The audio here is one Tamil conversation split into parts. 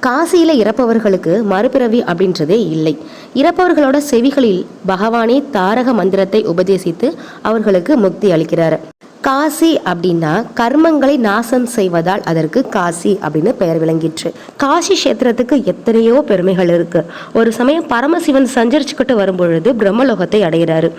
காசியில் இறப்பவர்களுக்கு மறுபிறவி அப்படின்றதே இல்லை. இறப்பவர்களோட செவிகளில் பகவானே தாரக மந்திரத்தை உபதேசித்து அவர்களுக்கு முக்தி அளிக்கிறார். காசி அப்படின்னா கர்மங்களை நாசம் செய்வதால் அதற்கு காசி அப்படின்னு பெயர் விளங்கிற்று. காசி கஷேத்திரத்துக்கு எத்தனையோ பெருமைகள் இருக்கு. ஒரு சமயம் பரமசிவன் சஞ்சரிச்சுக்கிட்டு வரும்பொழுது பிரம்மலோகத்தை அடைகிறாரு.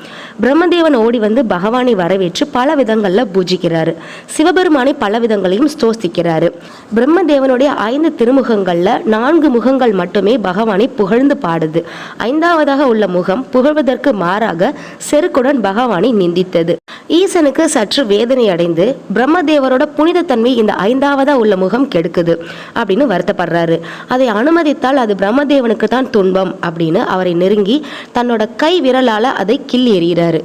பிரம்மதேவன் ஓடி வந்து பகவானை வரவேற்று பல விதங்களில் பூஜிக்கிறாரு. சிவபெருமானை பல விதங்களையும் ஸ்தோஸ்திக்கிறாரு பிரம்மதேவனுடைய ஐந்து திருமுகங்களில் நான்கு முகங்கள் மட்டுமே பகவானை புகழ்ந்து பாடுது. ஐந்தாவதாக உள்ள முகம் புகழ்வதற்கு மாறாக செருக்குடன் பகவானை நிந்தித்தது. ஈசனுக்கு சற்று வேதனை அடைந்து பிரம்மதேவரோட புனிதத்தன்மை இந்த ஐந்தாவதா உள்ள முகம் கெடுக்குது அப்படின்னு வருத்தப்படுறாரு. அதை அனுமதித்தால் அது பிரம்மதேவனுக்கு தான் துன்பம் அப்படின்னு அவரை நெருங்கி தன்னோட கை விரலால அதை கிள்ளி எறிகிறாரு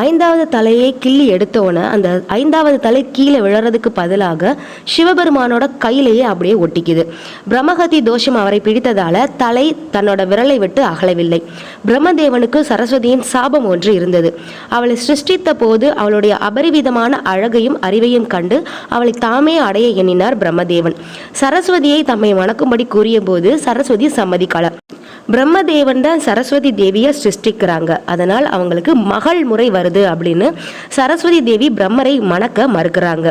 ஐந்தாவது தலையை கிள்ளி எடுத்தோன்னே அந்த ஐந்தாவது தலை கீழே விழறதுக்கு பதிலாக சிவபெருமானோட கையிலேயே அப்படியே ஒட்டிக்குது. பிரம்மகதி தோஷம் அவரை பிடித்ததால தலை தன்னோட விரலை விட்டு அகலவில்லை. பிரம்மதேவனுக்கு சரஸ்வதியின் சாபம் ஒன்று இருந்தது. அவளை சிருஷ்டித்த போது அவளுடைய அபரிவிதமான அழகையும் அறிவையும் கண்டு அவளை தாமே அடைய எண்ணினார் பிரம்மதேவன். சரஸ்வதியை தம்மை வணக்கும்படி கூறிய போது சரஸ்வதி சம்மதிக்கல. பிரம்மதேவன் தான் சரஸ்வதி தேவியை சிருஷ்டிக்கிறாங்க. அதனால் அவங்களுக்கு மகள் முறை வருது அப்படின்னு சரஸ்வதி தேவி பிரம்மரை மணக்க மறுக்கிறாங்க.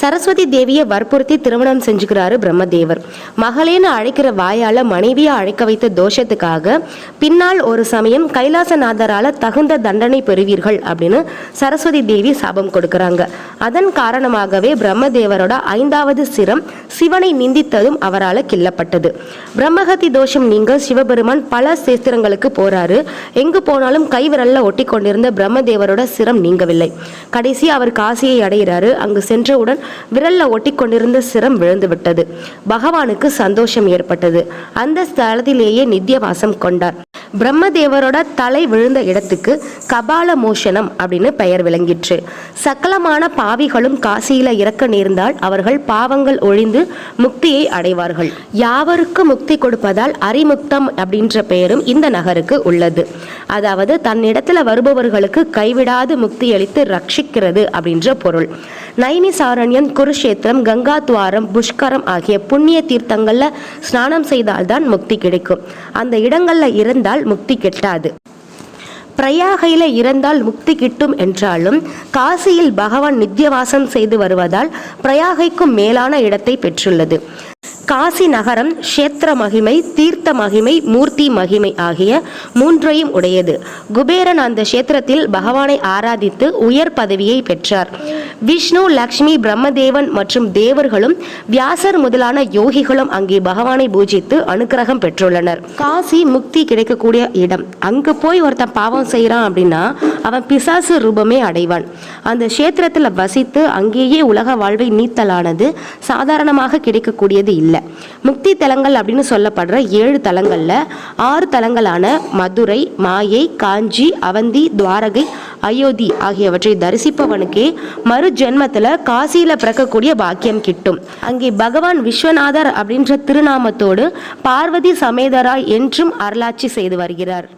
சரஸ்வதி தேவியை வற்புறுத்தி திருமணம் செஞ்சுக்கிறாரு பிரம்மதேவர். மகளேன்னு அழைக்கிற வாயால மனைவியை அழைக்க வைத்த தோஷத்துக்காக பின்னால் ஒரு சமயம் கைலாசநாதரால தகுந்த தண்டனை பெறுவீர்கள் அப்படின்னு சரஸ்வதி தேவி சாபம் கொடுக்கறாங்க. அதன் காரணமாகவே பிரம்மதேவரோட ஐந்தாவது சிரம் சிவனை நிந்தித்ததும் அவரால் கில்லப்பட்டது பிரம்மகத்தி தோஷம் நீங்க சிவபெருமான் பல சேஸ்திரங்களுக்கு போறாரு. எங்கு போனாலும் கைவிரல்ல ஒட்டி கொண்டிருந்த பிரம்மதேவரோட சிரம் நீங்கவில்லை. கடைசி அவர் காசியை அடைகிறாரு. அங்கு சென்றவுடன் விரல்ல ஒட்டி கொண்டிருந்த சிரம் விழுந்து விட்டது. பகவானுக்கு சந்தோஷம் ஏற்பட்டது. அந்த ஸ்தலத்திலேயே நித்தியவாசம் கொண்டார். பிரம்மதேவரோட தலை விழுந்த இடத்துக்கு கபால மோஷனம் அப்படின்னு பெயர் விளங்கிற்று. சக்கலமான பாவிகளும் காசியில இறக்க நேர்ந்தால் அவர்கள் பாவங்கள் ஒழிந்து முக்தியை அடைவார்கள். யாவருக்கு முக்தி கொடுப்பதால் அரிமுக்தம் அப்படின்ற பெயரும் இந்த நகருக்கு உள்ளது. அதாவது தன்னிடத்துல வருபவர்களுக்கு கைவிடாது முக்தி அளித்து ரட்சிக்கிறது அப்படின்ற பொருள். நைனி சாரண்யம் குருஷேத்திரம் கங்கா துவாரம் புஷ்கரம் ஆகிய புண்ணிய தீர்த்தங்கள்ல ஸ்நானம் செய்தால்தான் முக்தி கிடைக்கும். அந்த இடங்கள்ல இருந்தால் முக்தி கெட்டாது. பிரயாகையில இறந்தால் முக்தி கிட்டும் என்றாலும் காசியில் பகவான் நித்தியவாசம் செய்து வருவதால் பிரயாகைக்கும் மேலான இடத்தை பெற்றுள்ளது. காசி நகரம் க்ஷேத்திர மகிமை தீர்த்த மகிமை மூர்த்தி மகிமை ஆகிய மூன்றையும் உடையது. குபேரன் அந்த க்ஷேத்திரத்தில் பகவானை ஆராதித்து உயர் பதவியை பெற்றார். விஷ்ணு லக்ஷ்மி பிரம்மதேவன் மற்றும் தேவர்களும் வியாசர் முதலான யோகிகளும் அங்கே பகவானை பூஜித்து அனுக்கிரகம் பெற்றுள்ளனர். காசி முக்தி கிடைக்கக்கூடிய இடம். அங்கு போய் ஒருத்தன் பாவம் செய்கிறான் அப்படின்னா அவன் பிசாசு ரூபமே அடைவான். அந்த க்ஷேத்திரத்தில் வசித்து அங்கேயே உலக வாழ்வை நீத்தலானது சாதாரணமாக கிடைக்கக்கூடியது இல்லை. முக்தி தலங்கள் அப்படின்னு சொல்லப்படுற ஏழு தலங்களில் ஆறு தலங்களான மதுரை மாயை காஞ்சி அவந்தி துவாரகை அயோத்தி ஆகியவற்றை தரிசிப்பவனுக்கே மறு ஜென்மத்தில் காசியில் பிறக்கக்கூடிய பாக்கியம் கிட்டும். அங்கே பகவான் விஸ்வநாதர் அப்படின்ற திருநாமத்தோடு பார்வதி சமேதராய் என்றும் அருளாட்சி செய்து வருகிறார்.